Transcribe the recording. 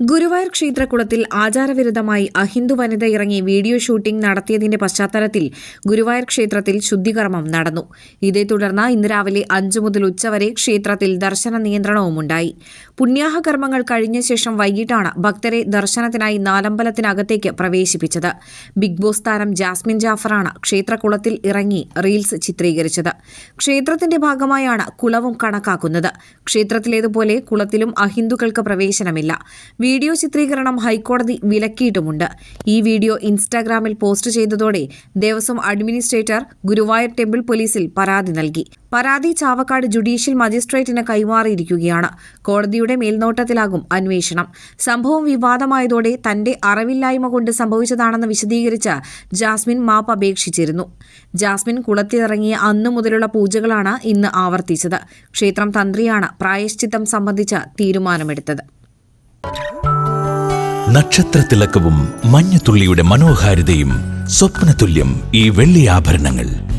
Guruvayur ക്ഷേത്രകുളത്തിൽ ആചാരവിരുദ്ധമായി അഹിന്ദു വനിത ഇറങ്ങി വീഡിയോ ഷൂട്ടിംഗ് നടത്തിയതിന്റെ പശ്ചാത്തലത്തിൽ ഗുരുവായൂർ ക്ഷേത്രത്തിൽ ശുദ്ധികർമ്മം നടന്നു. ഇതേ തുടർന്ന് ഇന്ന് രാവിലെ അഞ്ചു മുതൽ ഉച്ചവരെ ക്ഷേത്രത്തിൽ ദർശന നിയന്ത്രണവുമുണ്ടായി. പുണ്യാഹ കർമ്മങ്ങൾ കഴിഞ്ഞ ശേഷം വൈകിട്ടാണ് ഭക്തരെ ദർശനത്തിനായി നാലമ്പലത്തിനകത്തേക്ക് പ്രവേശിപ്പിച്ചത്. ബിഗ് ബോസ് താരം ജാസ്മിൻ ജാഫറാണ് ക്ഷേത്രകുളത്തിൽ ഇറങ്ങി റീൽസ് ചിത്രീകരിച്ചത്. ക്ഷേത്രത്തിന്റെ ഭാഗമായാണ് കുളവും കണക്കാക്കുന്നത്. ക്ഷേത്രത്തിലേതുപോലെ കുളത്തിലും അഹിന്ദുക്കൾക്ക് പ്രവേശനമില്ല. വീഡിയോ ചിത്രീകരണം ഹൈക്കോടതി വിലക്കിയിട്ടുമുണ്ട്. ഈ വീഡിയോ ഇൻസ്റ്റാഗ്രാമിൽ പോസ്റ്റ് ചെയ്തതോടെ ദേവസ്വം അഡ്മിനിസ്ട്രേറ്റർ ഗുരുവായൂർ ടെമ്പിൾ പോലീസിൽ പരാതി നൽകി. പരാതി ചാവക്കാട് ജുഡീഷ്യൽ മജിസ്ട്രേറ്റിന് കൈമാറിയിരിക്കുകയാണ്. കോടതിയുടെ മേൽനോട്ടത്തിലാകും അന്വേഷണം. സംഭവം വിവാദമായതോടെ തന്റെ അറിവില്ലായ്മ കൊണ്ട് സംഭവിച്ചതാണെന്ന് വിശദീകരിച്ച് ജാസ്മിൻ മാപ്പ് അപേക്ഷിച്ചിരുന്നു. ജാസ്മിൻ കുളത്തിലിറങ്ങിയ അന്നു മുതലുള്ള പൂജകളാണ് ഇന്ന് ആവർത്തിച്ചത്. ക്ഷേത്രം തന്ത്രിയാണ് പ്രായശ്ചിത്തം സംബന്ധിച്ച തീരുമാനമെടുത്തത്. നക്ഷത്രത്തിളക്കവും മഞ്ഞത്തുള്ളിയുടെ മനോഹാരിതയും സ്വപ്നതുല്യം ഈ വെള്ളി ആഭരണങ്ങൾ.